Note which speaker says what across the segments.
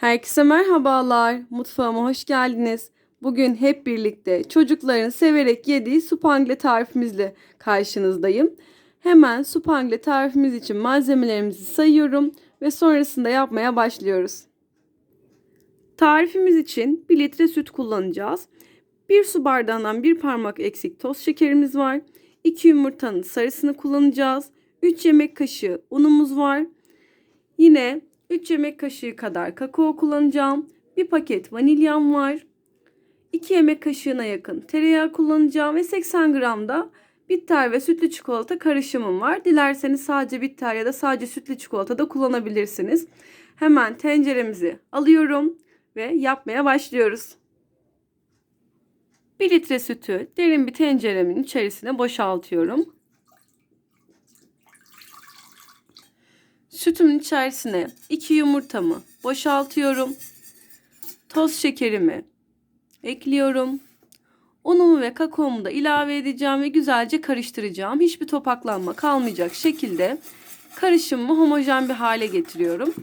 Speaker 1: Herkese merhabalar. Mutfağıma hoş geldiniz. Bugün hep birlikte çocukların severek yediği supangle tarifimizle karşınızdayım. Hemen supangle tarifimiz için malzemelerimizi sayıyorum ve sonrasında yapmaya başlıyoruz. Tarifimiz için 1 litre süt kullanacağız. 1 su bardağından 1 parmak eksik toz şekerimiz var. 2 yumurtanın sarısını kullanacağız. 3 yemek kaşığı unumuz var. Yine 3 yemek kaşığı kadar kakao kullanacağım. 1 paket vanilyam var. 2 yemek kaşığına yakın tereyağı kullanacağım ve 80 gram da bitter ve sütlü çikolata karışımım var. Dilerseniz sadece bitter ya da sadece sütlü çikolata da kullanabilirsiniz. Hemen tenceremizi alıyorum ve yapmaya başlıyoruz. 1 litre sütü derin bir tenceremin içerisine boşaltıyorum. Sütümün içerisine 2 yumurtamı boşaltıyorum. Toz şekerimi ekliyorum. Unumu ve kakaomu da ilave edeceğim ve güzelce karıştıracağım. Hiçbir topaklanma kalmayacak şekilde karışımımı homojen bir hale getiriyorum.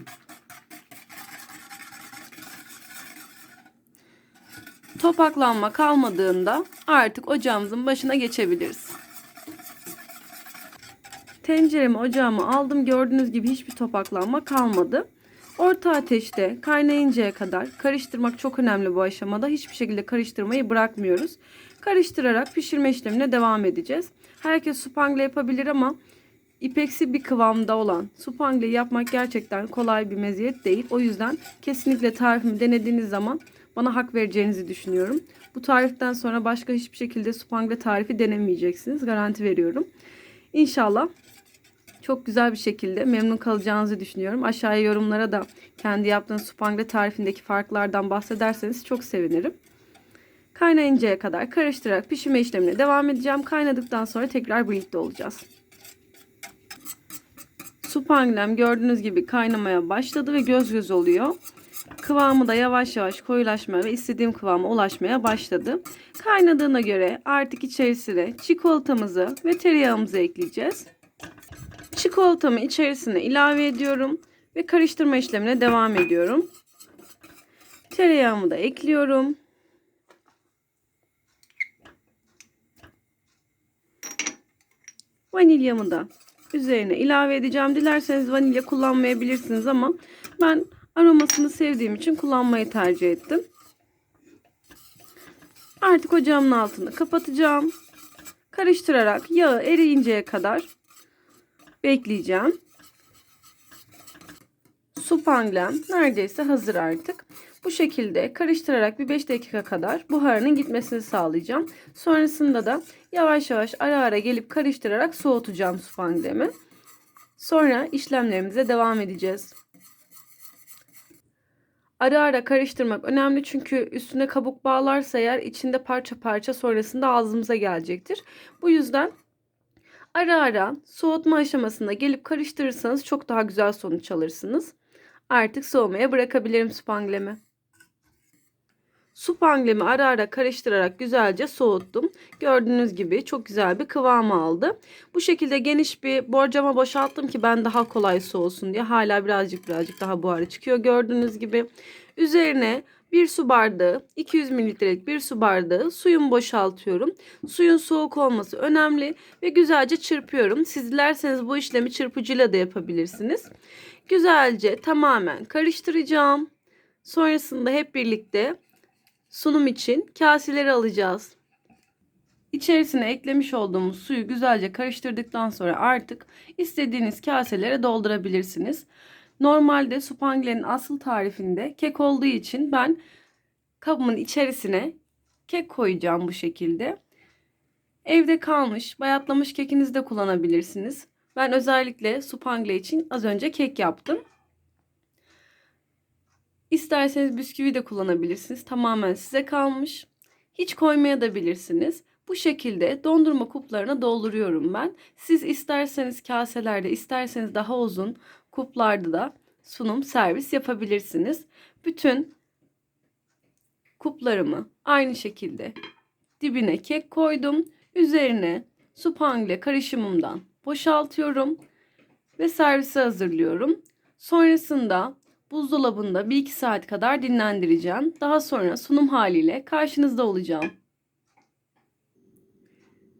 Speaker 1: Topaklanma kalmadığında artık ocağımızın başına geçebiliriz. Tenceremi ocağıma aldım. Gördüğünüz gibi hiçbir topaklanma kalmadı. Orta ateşte kaynayıncaya kadar karıştırmak çok önemli bu aşamada. Hiçbir şekilde karıştırmayı bırakmıyoruz. Karıştırarak pişirme işlemine devam edeceğiz. Herkes supangle yapabilir ama ipeksi bir kıvamda olan supangle yapmak gerçekten kolay bir meziyet değil. O yüzden kesinlikle tarifimi denediğiniz zaman bana hak vereceğinizi düşünüyorum. Bu tariften sonra başka hiçbir şekilde supangle tarifi denemeyeceksiniz. Garanti veriyorum. İnşallah çok güzel bir şekilde memnun kalacağınızı düşünüyorum. Aşağıya yorumlara da kendi yaptığınız supangle tarifindeki farklardan bahsederseniz çok sevinirim. Kaynayıncaya kadar karıştırarak pişirme işlemine devam edeceğim. Kaynadıktan sonra tekrar birlikte olacağız. Supanglem gördüğünüz gibi kaynamaya başladı ve göz göz oluyor. Kıvamı da yavaş yavaş koyulaşmaya ve istediğim kıvama ulaşmaya başladı. Kaynadığına göre artık içerisine çikolatamızı ve tereyağımızı ekleyeceğiz. Çikolatamı içerisine ilave ediyorum ve karıştırma işlemine devam ediyorum. Tereyağımı da ekliyorum. Vanilyamı da üzerine ilave edeceğim. Dilerseniz vanilya kullanmayabilirsiniz ama ben aromasını sevdiğim için kullanmayı tercih ettim. Artık ocağımın altını kapatacağım. Karıştırarak yağı eriyinceye kadar bekleyeceğim. Su panglem neredeyse hazır artık. Bu şekilde karıştırarak bir 5 dakika kadar buharının gitmesini sağlayacağım. Sonrasında da yavaş yavaş ara ara gelip karıştırarak soğutacağım su panglemi. Sonra işlemlerimize devam edeceğiz. Ara ara karıştırmak önemli çünkü üstüne kabuk bağlarsa eğer içinde parça parça sonrasında ağzımıza gelecektir. Bu yüzden Ara ara soğutma aşamasında gelip karıştırırsanız çok daha güzel sonuç alırsınız. Artık soğumaya bırakabilirim supanglemi. Supanglemi ara ara karıştırarak güzelce soğuttum. Gördüğünüz gibi çok güzel bir kıvam aldı. Bu şekilde geniş bir borcama boşalttım ki ben daha kolay soğusun diye. Hala birazcık birazcık daha buharı çıkıyor gördüğünüz gibi. Üzerine bir su bardağı 200 mililitrelik bir su bardağı suyumu boşaltıyorum. Suyun soğuk olması önemli ve güzelce çırpıyorum. Siz dilerseniz bu işlemi çırpıcıyla da yapabilirsiniz. Güzelce tamamen karıştıracağım. Sonrasında hep birlikte sunum için kaseleri alacağız. İçerisine eklemiş olduğumuz suyu güzelce karıştırdıktan sonra artık istediğiniz kaselere doldurabilirsiniz. Normalde supanglenin asıl tarifinde kek olduğu için ben kabımın içerisine kek koyacağım bu şekilde. Evde kalmış, bayatlamış kekinizi de kullanabilirsiniz. Ben özellikle supangle için az önce kek yaptım. İsterseniz bisküvi de kullanabilirsiniz. Tamamen size kalmış. Hiç koymaya da bilirsiniz. Bu şekilde dondurma kuplarına dolduruyorum ben. Siz isterseniz kaselerde, isterseniz daha uzun kuplarda da sunum servis yapabilirsiniz. Bütün kuplarımı aynı şekilde dibine kek koydum. Üzerine supangle karışımımdan boşaltıyorum ve servise hazırlıyorum. Sonrasında buzdolabında 1-2 saat kadar dinlendireceğim. Daha sonra sunum haliyle karşınızda olacağım.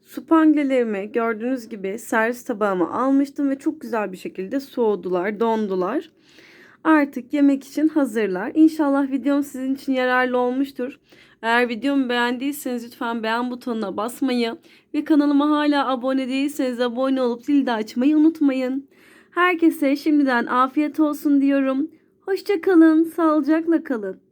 Speaker 1: Supanglelerimi gördüğünüz gibi servis tabağıma almıştım ve çok güzel bir şekilde soğudular, dondular. Artık yemek için hazırlar. İnşallah videom sizin için yararlı olmuştur. Eğer videomu beğendiyseniz lütfen beğen butonuna basmayı ve kanalıma hala abone değilseniz abone olup zili açmayı unutmayın. Herkese şimdiden afiyet olsun diyorum. Hoşça kalın, sağlıcakla kalın.